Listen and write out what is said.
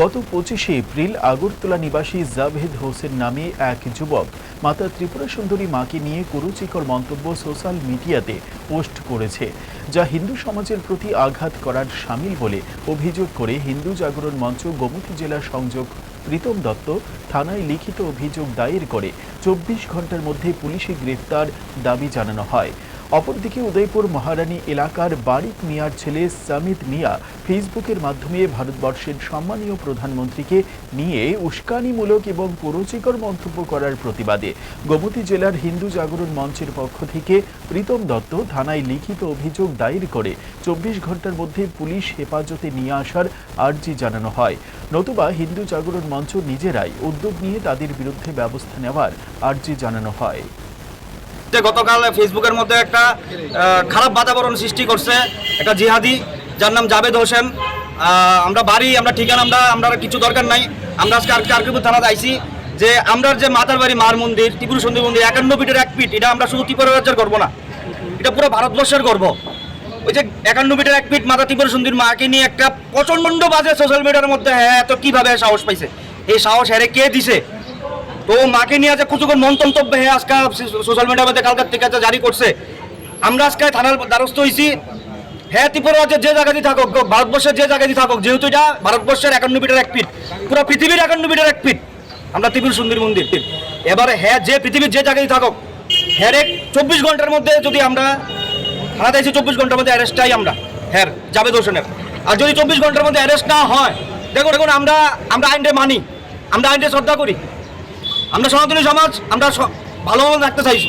গত পঁচিশে এপ্রিল আগরতলা নিবাসী জাভেদ হোসেন নামে এক যুবক মাতা ত্রিপুরা সুন্দরী মাকে নিয়ে কুরুচিকর মন্তব্য সোশ্যাল মিডিয়াতে পোস্ট করেছে, যা হিন্দু সমাজের প্রতি আঘাত করার সামিল বলে অভিযোগ করে হিন্দু জাগরণ মঞ্চ গোমতী জেলা সংযোগ প্রীতম দত্ত থানায় লিখিত অভিযোগ দায়ের করে চব্বিশ ঘণ্টার মধ্যে পুলিশে গ্রেফতার দাবি জানানো হয়। অপরদিকে উদয়পুর মহারানী এলাকার বারিক মিয়ার ছেলে সামিত মিয়া ফেসবুকের মাধ্যমে ভারতবর্ষের সম্মানীয় প্রধানমন্ত্রীকে নিয়ে উস্কানিমূলক এবং কুরুচিকর মন্তব্য করার প্রতিবাদে গোমতী জেলার হিন্দু জাগরণ মঞ্চের পক্ষ থেকে প্রীতম দত্ত থানায় লিখিত অভিযোগ দায়ের করে চব্বিশ ঘণ্টার মধ্যে পুলিশ হেফাজতে নিয়ে আসার আর্জি জানানো হয়। নতুবা হিন্দু জাগরণ মঞ্চ নিজেরাই উদ্যোগ নিয়ে তাদের বিরুদ্ধে ব্যবস্থা নেওয়ার আর্জি জানানো হয়। যে গতকাল ফেসবুকের মধ্যে একটা খারাপ বাতাবরণ সৃষ্টি করছে একটা জিহাদি, যার নাম জাবেদ হোসেন। আমরা বাড়ি, আমরা ঠিকানা, আমরা আমরা কিছু দরকার নাই। আমরা আজকে কার্কিপুর থানাতে আইছি যে আমরা যে মাতার বাড়ি, মার মন্দির, ত্রিপুর সুন্দর মন্দির, একান্ন ফিটের এক ফিট, এটা আমরা শুধু ত্রিপুরা রাজ্যের গর্ব না, এটা পুরো ভারতবর্ষের গর্ব। ওই যে একান্ন মিটার এক ফিট মাতা ত্রিপুর সুন্দর মাকে নিয়ে একটা প্রচণ্ড বাজে সোশ্যাল মিডিয়ার মধ্যে হ্যাঁ তো কীভাবে সাহস পাইছে? এই সাহস হ্যারে কে দিছে? তো মাকে নিয়ে যে কুচুকর মন্তব্য হয়ে আজকে সোশ্যাল মিডিয়ার মধ্যে কালকার থেকে জারি করছে। আমরা আজকে থানার দ্বারস্থ হয়েছি হ্যাঁ ত্রিপুরা রাজ্যের যে জায়গাতেই থাকুক, ভারতবর্ষের যে জায়গাতেই থাকুক, যেহেতু এটা ভারতবর্ষের একান্ন মিটার এক ফিট পুরো পৃথিবীর একান্ন মিটার এক ফিট আমরা ত্রিপুর সুন্দর মন্দির। এবারে হ্যাঁ যে পৃথিবীর যে জায়গায় থাকুক হ্যাঁ চব্বিশ ঘণ্টার মধ্যে যদি আমরা থানাতে এসে চব্বিশ ঘণ্টার মধ্যে অ্যারেস্ট চাই আমরা হ্যাঁ জাবেদ হোসেনের আর যদি চব্বিশ ঘণ্টার মধ্যে অ্যারেস্ট না হয় দেখুন দেখুন, আমরা আমরা আইনটা মানি, আমরা আইনটা শ্রদ্ধা করি। আমরা সনাতনী সমাজ আমরা ভালোভাবে রাখতে চাইছি।